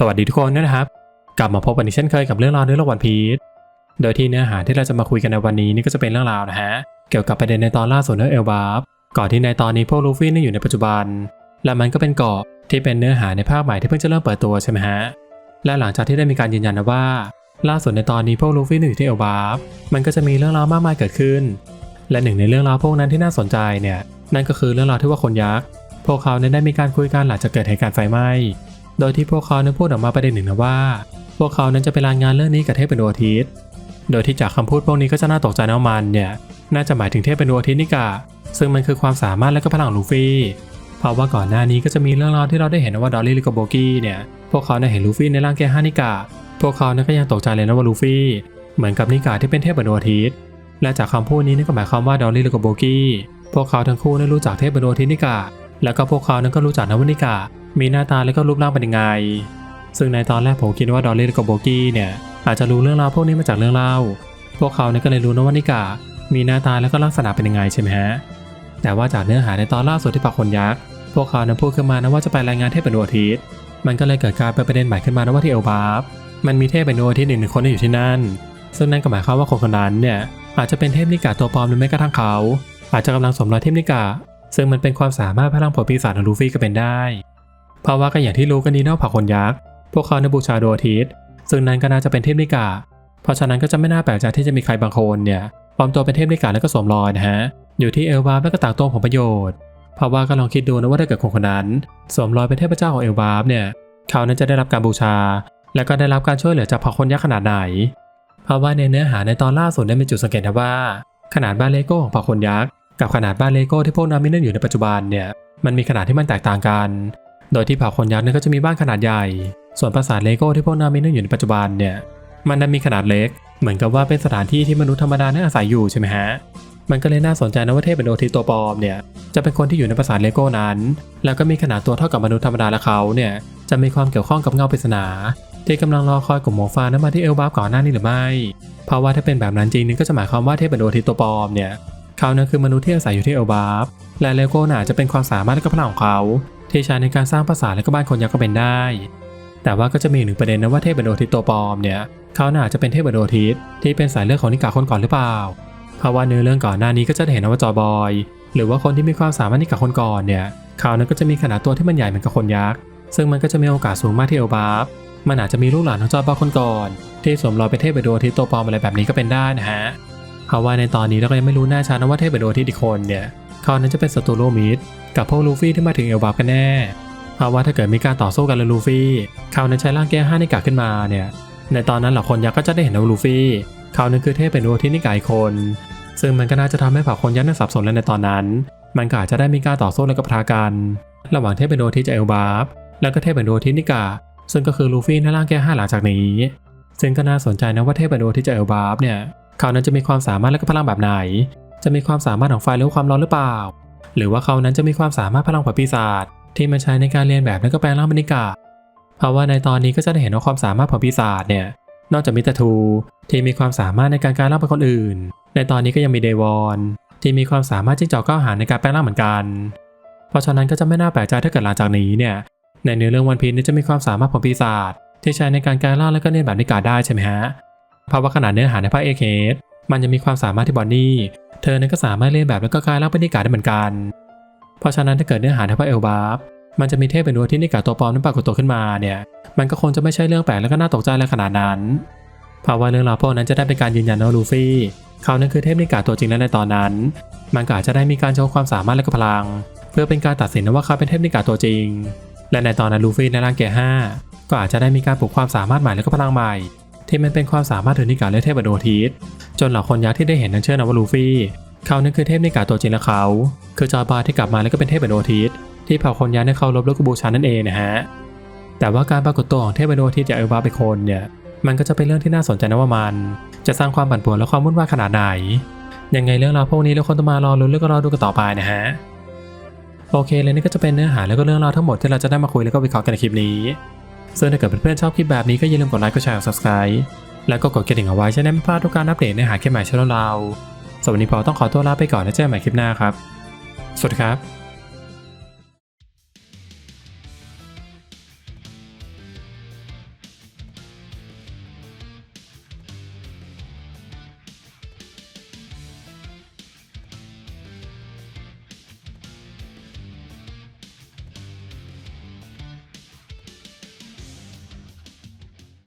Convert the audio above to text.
สวัสดีทุกคนนะครับ กลับมาพบกันอีกเช่นเคยกับเรื่องราวในโลกวันพีชโดยที่เนื้อหาที่เราจะมาคุยกันในวันนี้นี่ก็จะเป็นเรื่องราวนะฮะเกี่ยวกับประเด็นในตอนล่าสุดเนื้อเอลบาร์ก่อนที่ในตอนนี้พวกลูฟี่นี่อยู่ในปัจจุบัน และมันก็เป็นเกาะที่เป็นเนื้อหาในภาคใหม่ที่เพิ่งจะเริ่มเปิดตัวใช่ไหมฮะและหลังจากที่ได้มีการยืนยันนะว่า ล่าสุดในตอนนี้พวกลูฟี่นี่อยู่ที่เอลบาร์มันก็จะมีเรื่องราวมากมายเกิดขึ้น และหนึ่งในเรื่องราวพวกนั้นที่น่าสนใจเนี่ยนั่นก็คือเรื่องราวที่ว่าคนยักษ์พวกเขาได้มีการคุยกันหลังจากเกิดเหตุการณ์ไฟไหม้ โดยที่พวกเขานั้นพูดออกมาประเด็นหนึ่งนะว่า พวกเขานั้นจะไปรายงานเรื่องนี้กับเทพเป็นดวงอาทิตย์ โดยที่จากคำพูดพวกนี้ก็จะน่าตกใจนะมันเนี่ยน่าจะหมายถึงเทพเป็นดวงอาทิตย์นี่กะซึ่งมันคือความสามารถและก็พลังของลูฟี่เพราะว่าก่อนหน้านี้ก็จะมีเรื่องราวที่เราได้เห็นว่าดอลลี่ลิโกโบกี้เนี่ยพวกเขาได้เห็นลูฟี่ในร่างแกห้านิกะพวกเขานั้นก็ยังตกใจเลยนะว่าลูฟี่ เหมือนกับนิกะที่เป็นเทพเป็นดวงอาทิตย์และจากคำพูดนี้นั่นก็หมายความว่าดอลลี่ลิโกโบกี้พวกเขาทั้งคู่ได้รู้จักเทพเป็นดวงอาทิตย์นิกะแล้วก็พวกเขานั้นก็รู้จักนวนิกะ มีหน้าตาและก็รูปร่างเป็นยังไง ซึ่งในตอนแรกผมคิดว่าดอลลี่กับโบกี้เนี่ยอาจจะรู้เรื่องราวพวกนี้มาจากเรื่องเล่า พวกเขาเนี่ยก็เลยรู้นะว่านิกามีหน้าตาและก็ลักษณะเป็นยังไงใช่ไหมฮะ แต่ว่าจากเนื้อหาในตอนล่าสุดที่ปากคนยักษ์ พวกเขาเนั้นพูดขึ้นมานะว่าจะไปรายงานเทพเป็นดวงอาทิตย์ มันก็เลยเกิดการเป็นประเด็นใหม่ขึ้นมานะว่าที่เอลบาร์มันมีเทพเป็นดวงอาทิตย์หนึ่งคนที่อยู่ที่นั่น ซึ่งนั่นก็หมายความว่าคนคนนั้นเนี่ยอาจจะเป็นเทพนิกาตัวปลอมหรือแม้กระทั่งเขา อาจจะกำลังสวมรอยเทพนิกาซึ่งมันเป็นความสามารถพลังผลปีศาจของลูฟี่ก็เป็นได้ เพราะว่าก็อย่างที่รู้กันดีเนอกผักคนยักษ์ พวกเขาในบูชาดวงอาทิตย์ ซึ่งนั้นก็น่าจะเป็นเทพนิกา เพราะฉะนั้นก็จะไม่น่าแปลกใจที่จะมีใครบางคนเนี่ยปลอมตัวเป็นเทพนิกาแล้วก็สวมรอยนะฮะ อยู่ที่เอลบาร์แล้วก็ต่างตัวผลประโยชน์ เพราะว่าก็ลองคิดดูนะว่าถ้าเกิดคนคนนั้นสวมรอยเป็นเทพเจ้าของเอลบาร์เนี่ย เขานั้นจะได้รับการบูชา และก็ได้รับการช่วยเหลือจากผักคนยักษ์ขนาดไหน เพราะว่าในเนื้อหาในตอนล่าสุดได้มีจุดสังเกตนะว่า ขนาดบ้านเลโก้ของผักคนยักษ์กับขนาดบ้านเลโก้ที่พวกนามินั่นอยู่ในปัจจุบันเนี่ยมันมีขนาดที่มันแตกต่างกัน โดยที่เผักคนยักษ์เนี่ยก็จะมีบ้านขนาดใหญ่ ส่วนปราสาทเลโก้ที่พวกนามินั่นอยู่ในปัจจุบันเนี่ย มันนั้นมีขนาดเล็ก เหมือนกับว่าเป็นสถานที่ที่มนุษย์ธรรมดาเนี่ยอาศัยอยู่ใช่ไหมฮะ มันก็เลยน่าสนใจนะว่าเทพเป็นโอทิตัวปลอมเนี่ย จะเป็นคนที่อยู่ในปราสาทเลโก้นั้น แล้วก็มีขนาดตัวเท่ากับมนุษย์ธรรมดาและเขาเนี่ย จะมีความเกี่ยวข้องกับเงาปริศนาที่กำลังรอคอยกลุ่มหมฟ้านั้นมาที่เอลบาร์ก่อนหน้านี้หรือไม่ เพราะว่าถ้าเป็นแบบนั้นจริงนี่ก็จะหมายความว่าเทพเป็นโอทิตัวปลอมเนี่ย เขาเนี่ยคือมนุษย์ที่อาศัยอยู่ที่เอลบาร์และเลโก้น่าจะเป็นความสามารถและก็พลังของเขา ที่ใช้ในการสร้างปราสาและก็บ้านคนยักษ์ก็เป็นได้ แต่ว่าก็จะมีหนึ่งประเด็นนะว่าเทพเป็นโอทิตตัวปลอมเนี่ยเขาน่าจะเป็นเทพเป็นโอทิตที่เป็นสายเลือดของนิกาคนก่อนหรือเปล่า เพราะว่าเนื้อเรื่องก่อนหน้านี้ก็จะเห็นนะว่าจอบอย หรือว่าคนที่มีความสามารถนิกาคนก่อนเนี่ยเขานั้นก็จะมีขนาดตัวที่มันใหญ่เหมือนกับคนยักษ์ซึ่งมันก็จะมีโอกาสสูงมากที่เอลบาร์มันอาจจะมีลูกหลานของจอบอยคนก่อนที่สวมรอยเป็นเทพเป็นโอทิตตัวปลอมอะไรแบบนี้ก็เป็นได้นะฮะเพราะว่าในตอนนี้เราก็ยังไม่รู้แน่ชัดนะว่าเทพเป็นโอทิตอีกคนเนี่ย เขานั้นจะเป็นศัตรูโลมิดกับพวกลูฟี่ที่มาถึงเอลบาร์กันแน่เพราะว่าถ้าเกิดมีการต่อสู้กันแล้วลูฟี่เขานั้นใช้ร่างแก้ห้านิกาขึ้นมาเนี่ยในตอนนั้นเหล่าคนยักษ์ก็จะได้เห็นว่าลูฟี่เขานั้นคือเทพเป็นดวงที่นิกายคน ซึ่งมันก็น่าจะทำให้เผ่าคนยักษ์นั้นสับสนแล้วในตอนนั้น มันก็อาจจะได้มีการต่อสู้และก็ปะทะกัน ระหว่างเทพเป็นดวงที่จะเอลบาร์แล้วก็เทพเป็นดวงที่นิกาซึ่งก็คือลูฟี่ในร่างแก้ห้าหลังจากนี้ ซึ่งก็น่าสนใจนะว่าเทพเป็นดวงที่จะเอลบาร์เนี่ยเขานั้นจะมีความสามารถและก็พลังแบบไหน จะมีความสามารถของไฟหรือความร้อนหรือเปล่า หรือว่าเขานั้นจะมีความสามารถพลังผลปีศาจที่มันใช้ในการเรียนแบบและก็แปลงร่างบรรยากาศเพราะว่าในตอนนี้ก็จะได้เห็นว่าความสามารถของปีศาจเนี่ยนอกจากมิตรทูที่มีความสามารถในการกายร่างเป็นคนอื่น ในตอนนี้ก็ยังมีเดวอนที่มีความสามารถจิ้งจอกก้าวหาในการแปลงร่างเหมือนกัน เพราะฉะนั้นก็จะไม่น่าแปลกใจถ้าเกิดหลังจากนี้เนี่ยในเนื้อเรื่องวันพีชจะมีความสามารถของปีศาจที่ใช้ในการกายร่างและก็เรียนแบบนิกาได้ใช่ไหมฮะ เพราะว่าขนาดเนื้อหาในภาคเอเคสมันยังมีความสามารถที่บอนนี่ เธอนั้นก็สามารถเรียนแบบแล้วก็กลายร่างเป็นนิกาได้เหมือนกัน เพราะฉะนั้นถ้าเกิดเนื้อหาในภาคเอลบาร์มันจะมีเทพเป็นดวงที่นิกาตัวปลอมนั้นปรากฏตัวขึ้นมาเนี่ยมันก็คงจะไม่ใช่เรื่องแปลกและก็น่าตกใจอะไรขนาดนั้น เพราะว่าเรื่องราวพวกนั้นจะได้เป็นการยืนยันว่าลูฟี่เขานั้นคือเทพนิกาตัวจริงแล้วในตอนนั้น มันก็อาจจะได้มีการโชว์ความสามารถและก็พลัง เพื่อเป็นการตัดสินว่าเขาเป็นเทพนิกาตัวจริง และในตอนนั้นลูฟี่ในร่างแก่ห้าก็อาจจะได้มีการปลุกความสามารถใหม่และก็พลังใหม่ ที่มันเป็นความสามารถถึงนิกาและเทพดวงอาทิตย์ จนเหล่าคนยักษ์ที่ได้เห็นนั้นเชื่อนะว่าลูฟี่เขานั้นคือเทพในกาตัวจริงและเขาคือจอบาที่กลับมาแล้วก็เป็นเทพดวงอทิตย์ที่เผ่าคนยักษ์ได้เขารบแล้วก็บูชานั่นเองนะฮะแต่ว่าการปรากฏตัวของเทพดวงอทิตย์จากเอลบาเป็นคนเนี่ยมันก็จะเป็นเรื่องที่น่าสนใจนะว่ามัน จะสร้างความปั่นป่วนและความวุ่นวายขนาดไหนยังไงเรื่องราวพวกนี้เราคนต้องมารอลุ้นแล้วก็รอดูกันต่อไปนะฮะโอเคเลยนี่ก็จะเป็นเนื้อหาแล้วก็เรื่องราวทั้งหมดที่เราจะได้มาคุยแล้วก็วิเคราะห์กันในคลิปนี้ซึ่งถ้าเกิดเพื่อนๆชอบคลิปแบบนี้ก็อย่าลืมกดไลค์กดแชร์กด subscribe แล้วก็กดกระดิ่งเอาไว้จะได้ไม่พลาดทุกการอัปเดตในหาคลิปใหม่ช่องเราสวัสดีพอต้องขอตัวลาไปก่อนแล้วเจอกันใหม่คลิปหน้าครับ สวัสดีครับ